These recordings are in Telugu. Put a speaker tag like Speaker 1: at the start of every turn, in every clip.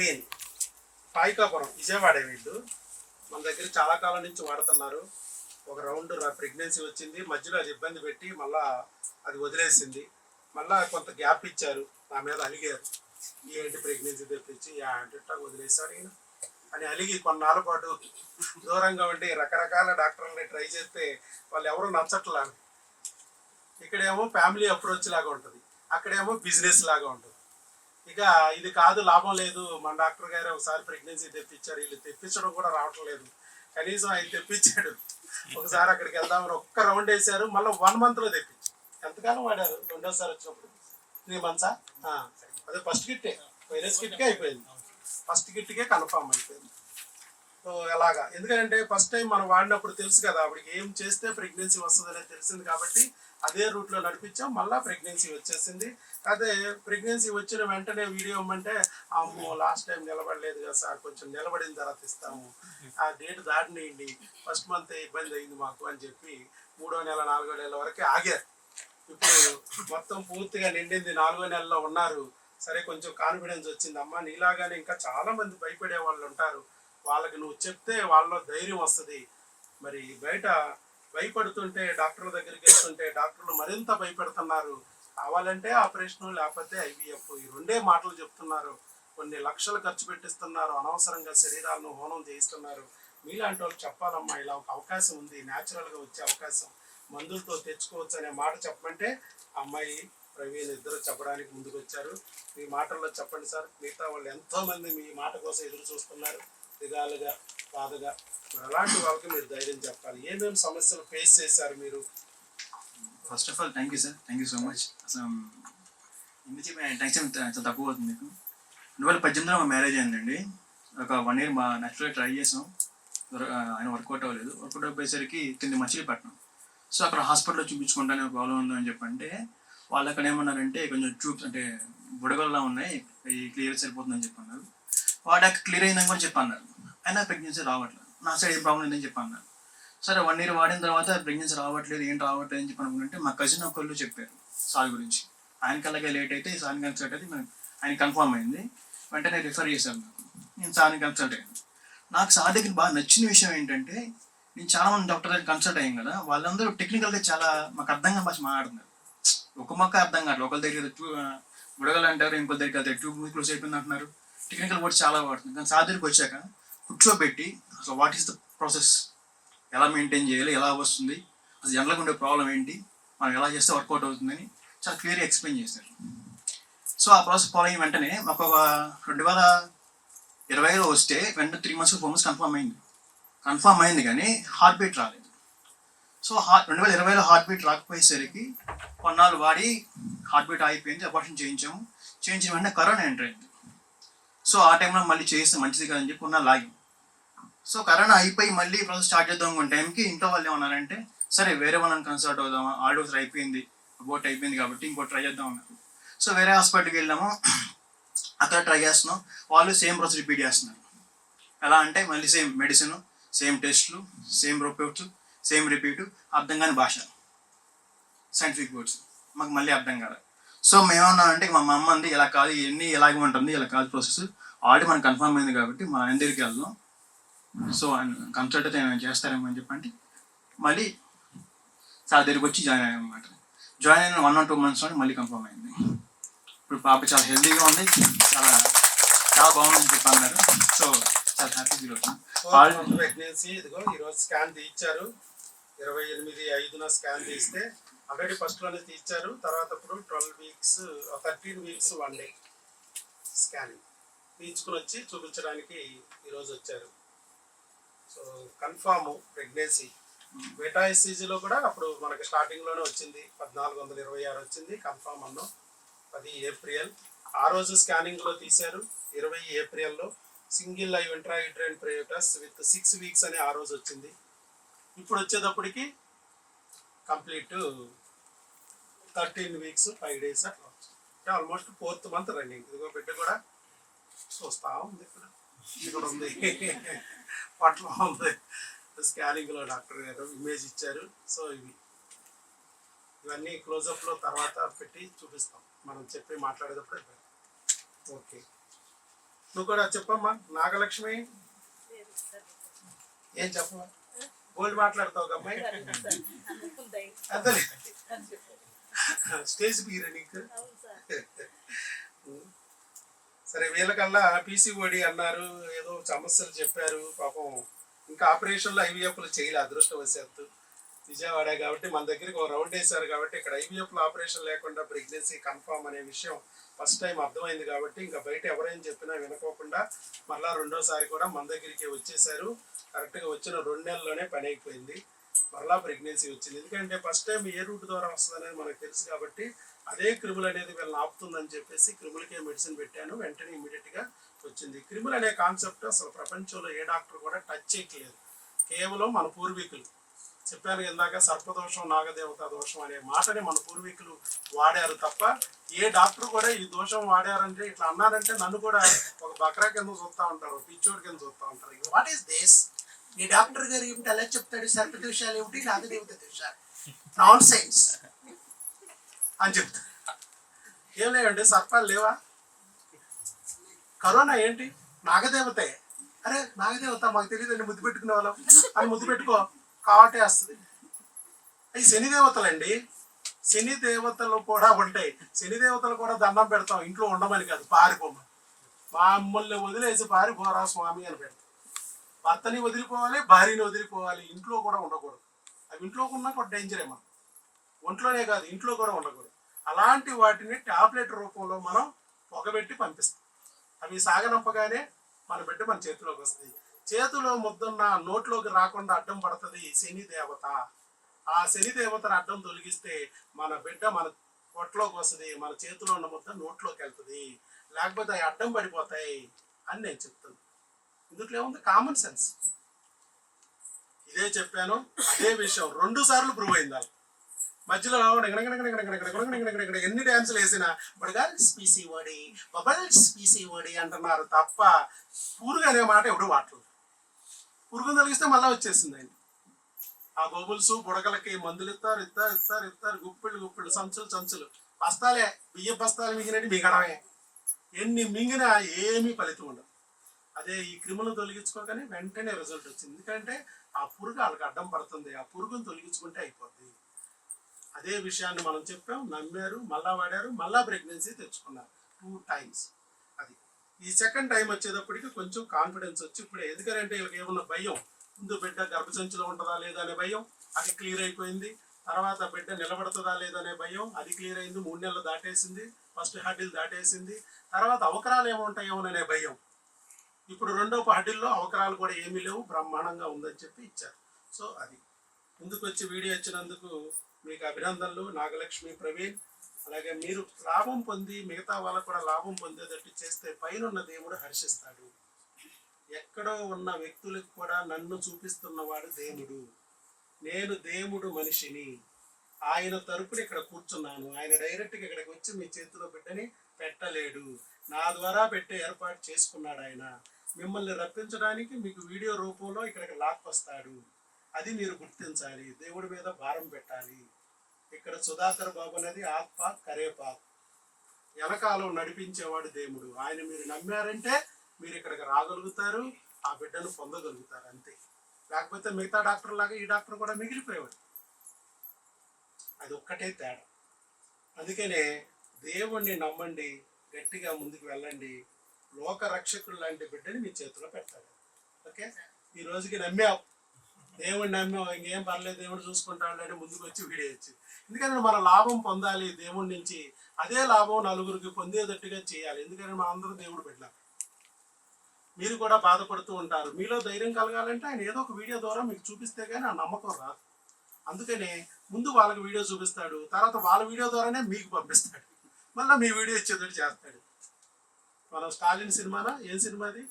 Speaker 1: ప్రవీణ్ పాయికాపురం విజయవాడే వీళ్ళు. మన దగ్గర చాలా కాలం నుంచి వాడుతున్నారు. ఒక రౌండ్ ప్రెగ్నెన్సీ వచ్చింది. మధ్యలో అది ఇబ్బంది పెట్టి మళ్ళా అది వదిలేసింది. మళ్ళా కొంత గ్యాప్ ఇచ్చారు. నా మీద అలిగారు. ఏంటి ప్రెగ్నెన్సీ తెప్పించి? యా అంటే వదిలేశారు ఈయన అని అలిగి కొన్నాళ్ళ పాటు దూరంగా ఉండి రకరకాల డాక్టర్లని ట్రై చేస్తే వాళ్ళు ఎవరు నచ్చట్లా. ఇక్కడేమో ఫ్యామిలీ అప్రోచ్ లాగా ఉంటుంది. అక్కడేమో బిజినెస్ లాగా ఉంటుంది. ఇక ఇది కాదు లాభం లేదు. మన డాక్టర్ గారు ఒకసారి ప్రెగ్నెన్సీ తెప్పించారు. వీళ్ళు తెప్పించడం కూడా రావటం లేదు. కనీసం ఆయన తెప్పించాడు. ఒకసారి అక్కడికి వెళ్దామని ఒక్క రౌండ్ వేశారు. మళ్ళీ వన్ మంత్లో తెప్పించారు. ఎంతకాలం వాడారు? రెండోసారి వచ్చినప్పుడు. త్రీ మంత్సా అదే ఫస్ట్ కిట్టే వైరస్ కిట్కే అయిపోయింది. ఫస్ట్ కిట్కే కన్ఫామ్ అయిపోయింది. సో ఎలాగా? ఎందుకంటే ఫస్ట్ టైం మనం వాడినప్పుడు తెలుసు కదా అప్పటికి ఏం చేస్తే ప్రెగ్నెన్సీ వస్తుందనే తెలిసింది కాబట్టి అదే రూట్లో నడిపించాం. మళ్ళీ ప్రెగ్నెన్సీ వచ్చేసింది. అదే ప్రెగ్నెన్సీ వచ్చిన వెంటనే వీడియో ఇవ్వమంటే అమ్మో లాస్ట్ టైం నిలబడలేదు కదా సార్ కొంచెం నిలబడిన తర్వాత ఇస్తాము. ఆ డేట్ దాటినేయండి ఫస్ట్ మంత్ ఇబ్బంది అయింది మాకు అని చెప్పి మూడో నెల నాలుగో నెల వరకే ఆగారు. ఇప్పుడు మొత్తం పూర్తిగా నిండింది. నాలుగో నెలలో ఉన్నారు. సరే కొంచెం కాన్ఫిడెన్స్ వచ్చింది. అమ్మ నీలాగానే ఇంకా చాలా మంది భయపడే వాళ్ళు ఉంటారు. వాళ్ళకి నువ్వు చెప్తే వాళ్ళలో ధైర్యం వస్తుంది. మరి బయట భయపడుతుంటే డాక్టర్ల దగ్గరికి వెళ్తుంటే డాక్టర్లు మరింత భయపెడుతున్నారు. కావాలంటే ఆపరేషన్ లేకపోతే ఐవీఎఫ్ ఈ రెండే మాటలు చెప్తున్నారు. కొన్ని లక్షలు ఖర్చు పెట్టిస్తున్నారు. అనవసరంగా శరీరాలను హోనం చేయిస్తున్నారు. మీలాంటి వాళ్ళు చెప్పాలమ్మా ఇలా ఒక అవకాశం ఉంది. న్యాచురల్గా వచ్చే అవకాశం. మందులతో తెచ్చుకోవచ్చు అనే మాట చెప్పమంటే అమ్మాయి ప్రవీణ్ ఇద్దరు చెప్పడానికి ముందుకు వచ్చారు మీ మాటల్లో చెప్పండి సార్. మిగతా వాళ్ళు ఎంతోమంది మీ మాట కోసం ఎదురు చూస్తున్నారు. విధాలుగా బాధగా. మరి అలాంటి వాళ్ళకి మీరు ధైర్యం చెప్పాలి. ఏమేమి సమస్యలు ఫేస్ చేశారు మీరు?
Speaker 2: First of all thank you sir thank you so much అసలు ఎందుకు టెన్షన్ చాలా తక్కువ అవుతుంది మీకు. రెండు వేల పద్దెనిమిదిలో మా మ్యారేజ్ అయిందండి. ఒక వన్ ఇయర్ మా నచ్చుగా ట్రై చేసాం. ఆయన వర్కౌట్ అవ్వలేదు. వర్కౌట్ అయిపోయేసరికి కింద మచిలీపట్నం. సో అక్కడ హాస్పిటల్లో చూపించుకుంటానే ప్రాబ్లం ఉందని చెప్పంటే వాళ్ళు అక్కడ ఏమన్నారంటే కొంచెం ట్యూబ్స్ అంటే బుడగల్లా ఉన్నాయి. ఈ క్లియర్ సరిపోతుందని చెప్పన్నారు. వాడాక క్లియర్ అయిందని కూడా చెప్పన్నారు. అయినా ప్రెగ్నెన్సీ రావట్లేదు. నా సైడ్ ఏం ప్రాబ్లం లేదని చెప్పి అన్నారు సరే వన్ ఇయర్ వాడిన తర్వాత ప్రెగ్నెన్సీ రావట్లేదు ఏం రావట్లేదు అని చెప్పి అనుకుంటే మా కజిన్ ఒకళ్ళు చెప్పారు సార్ గురించి. ఆయన అలాగే లేట్ అయితే సార్ని కన్సల్ట్ అయితే ఆయన కన్ఫర్మ్ అయింది. వెంటనే రిఫర్ చేశాను నాకు. నేను సార్ని కన్సల్ట్ అయ్యాను. నాకు సార్ దగ్గర బాగా నచ్చిన విషయం ఏంటంటే నేను చాలా మంది డాక్టర్ దగ్గర కన్సల్ట్ అయ్యాం కదా వాళ్ళందరూ టెక్నికల్గా చాలా మాకు అర్థం భాష మాట్లాడుతున్నారు. ఒక మొక్క అర్థం కాదు ఒకరి దగ్గర బుడగలు అంటారు ఇంకో దగ్గర ట్యూబ్ క్లోజ్ అయిపోయింది అంటున్నారు. టెక్నికల్ వర్డ్స్ చాలా వాడుతుంది కానీ సార్ వచ్చాక కూర్చోబెట్టి అసలు వాట్ ఈస్ ద ప్రాసెస్ ఎలా మెయింటైన్ చేయాలి? ఎలా వస్తుంది? అసలు జనరల్గా ఉండే ప్రాబ్లం ఏంటి? మనం ఎలా చేస్తే వర్కౌట్ అవుతుందని చాలా క్లియర్గా ఎక్స్ప్లెయిన్ చేశారు. సో ఆ ప్రాసెస్ ఫాలో అయిన వెంటనే మాకు ఒక రెండు వేల ఇరవైలో వస్తే వెంటనే three months four months confirm అయింది. కన్ఫర్మ్ అయింది కానీ హార్ట్ బీట్ రాలేదు. సో హార్ట్ రెండు వేల ఇరవైలో హార్ట్ బీట్ రాకపోయేసరికి కొన్నాళ్ళు వాడి హార్ట్ బీట్ ఆగిపోయింది. అపార్షన్ చేయించాము. చేయించిన వెంటనే కరోనా ఎంటర్ అయింది. సో ఆ టైంలో మళ్ళీ చేస్తే మంచిది కదని చెప్పి ఉన్న లాగాం సో కరోనా అయిపోయి మళ్ళీ ప్రాసెస్ స్టార్ట్ చేద్దాం అనుకున్న టైంకి ఇంట్లో వాళ్ళు ఏమన్నారంటే సరే వేరే వాళ్ళని కన్సల్ట్ అవుదామా? ఆర్డర్స్ అయిపోయింది. బోట్ అయిపోయింది కాబట్టి ఇంకో ట్రై చేద్దాం అన్నారు. సో వేరే హాస్పిటల్కి వెళ్ళాము. అక్కడ ట్రై చేస్తున్నాం. వాళ్ళు సేమ్ ప్రాసెస్ రిపీట్ చేస్తున్నారు. ఎలా అంటే మళ్ళీ సేమ్ మెడిసిన్ సేమ్ టెస్ట్లు సేమ్ రిపోర్ట్స్ సేమ్ రిపీట్ అర్థం కాని భాష. సైంటిఫిక్ వర్డ్స్ మాకు మళ్ళీ అర్థం కాదు సో మేమన్నా అంటే మా అమ్మ అంది ఇలా కాదు ఇవన్నీ ఇలాగే ఉంటుంది ఇలా కాదు ప్రాసెస్ ఆల్రెడీ మనకు కన్ఫర్మ్ అయింది కాబట్టి మా ఆయన దగ్గరికి వెళ్దాం. సో ఆయన కన్సల్ట్ అయితే ఏమైనా చేస్తారేమో అని చెప్పండి మళ్ళీ సార్ దగ్గరికి వచ్చి జాయిన్ అయ్యామన్నమాట జాయిన్ అయిన వన్ ఆర్ టూ మంత్స్ మంత్స్లో మళ్ళీ కన్ఫర్మ్ అయింది. ఇప్పుడు పాప చాలా హెల్తీగా ఉంది చాలా చాలా బాగుందని చెప్పి అన్నారు. సో చాలా హ్యాపీ ఫీల్ అవుతుంది.
Speaker 1: ప్రెగ్నెన్సీ ఇదిగో ఈరోజు స్కాన్ తీయించారు. ఇరవై ఎనిమిది ఐదున స్కాన్ తీస్తే ఆల్రెడీ ఫస్ట్ తీర్చారు. తర్వాత ఇప్పుడు twelve weeks thirteen weeks one day scanning. తీర్చుకుని వచ్చి చూపించడానికి ఈరోజు వచ్చారు. So confirm pregnancy. బేటా కూడా అప్పుడు మనకి స్టార్టింగ్లోనే వచ్చింది. పద్నాలుగు వందల ఇరవై ఆరు వచ్చింది. కన్ఫామ్ అన్నాం. పది ఏప్రిల్. ఆ రోజు స్కానింగ్లో తీశారు. ఇరవై ఏప్రిల్లో single live intrauterine foetus with six weeks అని ఆ రోజు వచ్చింది. ఇప్పుడు వచ్చేటప్పటికి complete thirteen weeks five days అట్లా అంటే ఆల్మోస్ట్ ఫోర్త్ మంత్ రన్నింగ్. ఇదిగో బిడ్డ కూడా చూస్తా ఉంది ఇక్కడ. ఇక్కడ ఉంది. పట్ల ఉంది. స్కానింగ్లో డాక్టర్ గారు ఇమేజ్ ఇచ్చారు. సో ఇవి. ఇవన్నీ క్లోజప్లో తర్వాత పెట్టి చూపిస్తాం. మనం చెప్పి మాట్లాడేటప్పుడు ఓకే. నువ్వు కూడా చెప్పమ్మా. నాగలక్ష్మి? ఏం చెప్పమ్మా? గోల్డ్ మాట్లాడతావు అమ్మాయి. అంతే స్టేజ్ బీర్ నీకు సరే. వీళ్ళకల్లా పీసీఓడి అన్నారు ఏదో సమస్యలు చెప్పారు పాపం ఇంకా ఆపరేషన్లో ఐవీఎఫ్లు చేయలే అదృష్టవశాత్తు. విజయవాడ కాబట్టి మన దగ్గరికి ఒక రౌండ్ వేశారు కాబట్టి ఇక్కడ ఐవీఎఫ్లో ఆపరేషన్ లేకుండా ప్రెగ్నెన్సీ కన్ఫామ్ అనే విషయం ఫస్ట్ టైం అర్థమైంది కాబట్టి ఇంకా బయట ఎవరైనా చెప్పినా వినకోకుండా మళ్ళీ రెండోసారి కూడా మన దగ్గరికి వచ్చేసారు కరెక్ట్గా వచ్చిన రెండు నెలల్లోనే పని అయిపోయింది. మరలా ప్రెగ్నెన్సీ వచ్చింది. ఎందుకంటే ఫస్ట్ టైం ఏ రూట్ ద్వారా వస్తుందనేది మనకు తెలుసు కాబట్టి అదే క్రిములు అనేది వీళ్ళని ఆపుతుందని చెప్పేసి క్రిములకే మెడిసిన్ పెట్టాను. వెంటనే ఇమీడియట్గా వచ్చింది. క్రిములు అనే కాన్సెప్ట్ అసలు ప్రపంచంలో ఏ డాక్టర్ కూడా టచ్ చేయట్లేదు. కేవలం మన పూర్వీకులు. చెప్పాను ఇందాక సర్పదోషం నాగదేవత దోషం అనే మాటని మన పూర్వీకులు వాడారు తప్ప ఏ డాక్టర్ కూడా ఈ దోషం వాడారంటే ఇట్లా అన్నారంటే నన్ను కూడా ఒక బక్రా కింద చూస్తూ ఉంటారు పిచ్చోడి కింద చూస్తూ ఉంటారు. వాట్ ఈస్ దేశ్ నీ డాక్టర్ గారు ఏమిటి అలా చెప్తాడు? సర్పదోషాలు ఏమిటి? నాగదేవత దోషాలు. నాన్ సైన్స్ అని చెప్తాడు. ఏం లేవండి సర్పాలు లేవా? కరోనా ఏంటి? నాగదేవతే. అరే నాగదేవత మాకు తెలియదండి ముద్దు పెట్టుకునే వాళ్ళం. అది ముద్దు పెట్టుకో కావటే వస్తుంది. అవి శనిదేవతలండి శని దేవతలు కూడా ఉంటాయి. శని దేవతలు కూడా దండం పెడతాం ఇంట్లో ఉండమని కాదు పారిపోమని. మా అమ్మల్ని వదిలేసి పారిపోరా స్వామి అని పెడతాం. భర్తని వదిలిపోవాలి భార్యని వదిలిపోవాలి. ఇంట్లో కూడా ఉండకూడదు. అవి ఇంట్లో ఉన్నా కూడా డేంజరే మనం ఒంట్లోనే కాదు ఇంట్లో కూడా ఉండకూడదు. అలాంటి వాటిని టాబ్లెట్ రూపంలో మనం పొగబెట్టి పంపిస్తాం. అవి సాగనంపగానే మన బిడ్డ మన చేతిలోకి వస్తుంది. చేతిలో ముద్దున్న నోట్లోకి రాకుండా అడ్డం పడుతుంది శని దేవత. ఆ శని దేవతను అడ్డం తొలగిస్తే మన బిడ్డ మన పొట్లోకి వస్తుంది మన చేతిలో ఉన్న ముద్ద నోట్లోకి వెళ్తుంది. లేకపోతే అవి అడ్డం పడిపోతాయి అని నేను చెప్తున్నాను. ఇందుట్లో ఏముంది కామన్ సెన్స్ ఇదే చెప్పాను అదే విషయం. రెండు సార్లు ప్రూవ్ అయింది మధ్యలో ఎన్ని డ్యాన్సులు వేసినా బుడగాల్స్ స్పీసీ ఓడి బబల్స్ పీసీ ఓడి అంటున్నారు తప్ప పురుగు అనే మాట ఎవడు వాట్లు పురుగును తొలగిస్తే మళ్ళీ వచ్చేసింది ఆయన. ఆ బబుల్స్ బుడగలకి మందులు ఇస్తారు ఇస్తారు ఇస్తారు ఇస్తారు గుప్పిళ్ళు గుప్పిళ్ళు సంచులు సంచులు. బస్తాలే బియ్య బస్తాలు మింగినట్టు మిగడమే. ఎన్ని మింగినా ఏమీ ఫలితం ఉండదు. అదే ఈ క్రిములను తొలగించుకోగానే వెంటనే రిజల్ట్ వచ్చింది. ఎందుకంటే ఆ పురుగు వాళ్ళకి అడ్డం పడుతుంది. ఆ పురుగును తొలగించుకుంటే అయిపోద్ది. అదే విషయాన్ని మనం చెప్పాం. నమ్మారు మళ్ళా వాడారు మళ్ళా ప్రెగ్నెన్సీ తెచ్చుకున్నారు. టూ టైమ్స్ అది. ఈ సెకండ్ టైం వచ్చేటప్పటికి కొంచెం కాన్ఫిడెన్స్ వచ్చి ఇప్పుడు ఎందుకంటే ఏమన్నా భయం? ముందు బిడ్డ గర్భసంచిలో ఉంటుందా లేదా అనే భయం. అది క్లియర్ అయిపోయింది. తర్వాత బిడ్డ నిలబడుతుందా లేదనే భయం. అది క్లియర్ అయింది. మూడు నెలలు దాటేసింది. First huddle దాటేసింది. తర్వాత అవకరాలు ఏమో ఉంటాయేమోననే భయం. ఇప్పుడు రెండో పార్టీల్లో అవకరాలు కూడా ఏమీ లేవు బ్రహ్మాండంగా ఉందని చెప్పి ఇచ్చారు. సో అది. ముందుకు వచ్చి వీడియో ఇచ్చినందుకు మీకు అభినందనలు. నాగలక్ష్మి ప్రవీణ్ అలాగే మీరు లాభం పొంది మిగతా వాళ్ళకు కూడా లాభం పొందేటట్టు చేస్తే పైన ఉన్న దేవుడు హర్షిస్తాడు. ఎక్కడో ఉన్న వ్యక్తులకు కూడా నన్ను చూపిస్తున్నవాడు దేవుడు. నేను దేవుడు మనిషిని. ఆయన తరపున ఇక్కడ కూర్చున్నాను. ఆయన డైరెక్ట్గా ఇక్కడికి వచ్చి మీ చేతిలో బిడ్డని పెట్టలేడు. నా ద్వారా పెట్టే ఏర్పాటు చేసుకున్నాడు ఆయన. మిమ్మల్ని రప్పించడానికి మీకు వీడియో రూపంలో ఇక్కడికి లాక్కొస్తాడు. అది మీరు గుర్తించాలి. దేవుడి మీద భారం పెట్టాలి. ఇక్కడ సుధాకర్ బాబు అనేది ఆత్మ కరేపాక్ ఎనకాలం నడిపించేవాడు దేవుడు. ఆయన మీరు నమ్మారంటే మీరు ఇక్కడికి రాగలుగుతారు ఆ బిడ్డను పొందగలుగుతారు అంతే. లేకపోతే మిగతా డాక్టర్ లాగా ఈ డాక్టర్ కూడా మిగిలిపోయేవాడు. అది ఒక్కటే తేడా. అందుకనే దేవుణ్ణి నమ్మండి గట్టిగా ముందుకు వెళ్ళండి. లోక రక్షకుడు లాంటి బిడ్డని మీ చేతిలో పెట్టాలి. ఓకే? ఈ రోజుకి నమ్మావు దేవుడిని నమ్మావు ఇంకేం పర్లేదు దేవుడు చూసుకుంటాడు అని ముందుకు వచ్చి వీడియో వచ్చి ఎందుకంటే మన లాభం పొందాలి దేవుడి నుంచి. అదే లాభం నలుగురికి పొందేటట్టుగా చేయాలి. ఎందుకంటే మన అందరూ దేవుడు పెట్టాలి మీరు కూడా బాధపడుతూ ఉంటారు. మీలో ధైర్యం కలగాలంటే ఆయన ఏదో ఒక వీడియో ద్వారా మీకు చూపిస్తే కానీ ఆ నమ్మకం రాదు. అందుకనే ముందు వాళ్ళకి వీడియో చూపిస్తాడు తర్వాత వాళ్ళ వీడియో ద్వారానే మీకు పంపిస్తాడు. మళ్ళీ మీ వీడియో ఇచ్చేటట్టు చేస్తాడు. మన స్టాలిన్ సినిమానా? ఏం సినిమా అది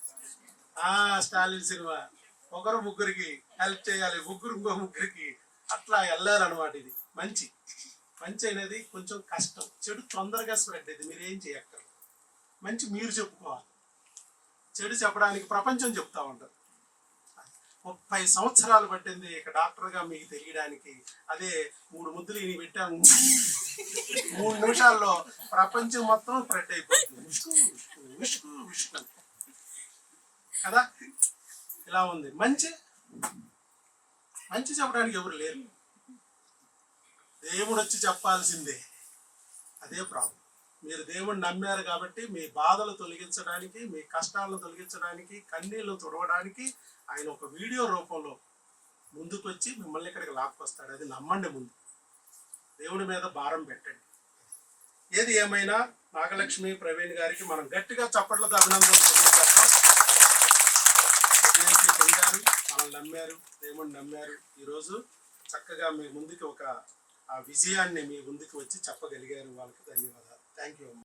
Speaker 1: ఆ స్టాలిన్ సినిమా. ఒకరు ముగ్గురికి హెల్ప్ చేయాలి ముగ్గురు ఇంకో ముగ్గురికి. అట్లా వెళ్ళాలన్నమాట ఇది. మంచి. మంచి అనేది కొంచెం కష్టం. చెడు తొందరగా స్ప్రెడ్ అయింది మీరు ఏం చేయక్కర్ మంచి మీరు చెప్పుకోవాలి. చెడు చెప్పడానికి ప్రపంచం చెప్తా ఉంటారు ముప్పై సంవత్సరాలు పట్టింది ఇక డాక్టర్గా మీకు తెలియడానికి. అదే మూడు ముద్దులు ఇని పెట్టాము. మూడు నిమిషాల్లో ప్రపంచం మొత్తం స్ప్రెడ్ అయిపోతుంది. కదా? ఇలా ఉంది. మంచి మంచి చెప్పడానికి ఎవరు లేరు. దేవుడు వచ్చి చెప్పాల్సిందే. అదే ప్రాబ్లం. మీరు దేవుణ్ణి నమ్మారు కాబట్టి మీ బాధలు తొలగించడానికి మీ కష్టాలను తొలగించడానికి కన్నీళ్ళు తుడవడానికి ఆయన ఒక వీడియో రూపంలో ముందుకొచ్చి మిమ్మల్ని ఇక్కడికి లాక్కొస్తాడు. అది నమ్మండి ముందు. దేవుడి మీద భారం పెట్టండి. ఏది ఏమైనా నాగలక్ష్మి ప్రవీణ్ గారికి మనం గట్టిగా చప్పట్లతో అభినందనలు తెలియజేద్దాం. పొందారు మనల్ని నమ్మారు దేవుణ్ణి నమ్మారు. ఈరోజు చక్కగా మీ ముందుకి ఒక ఆ విజయాన్ని మీ ముందుకు వచ్చి చెప్పగలిగారు. వాళ్ళకి ధన్యవాదాలు. Thank you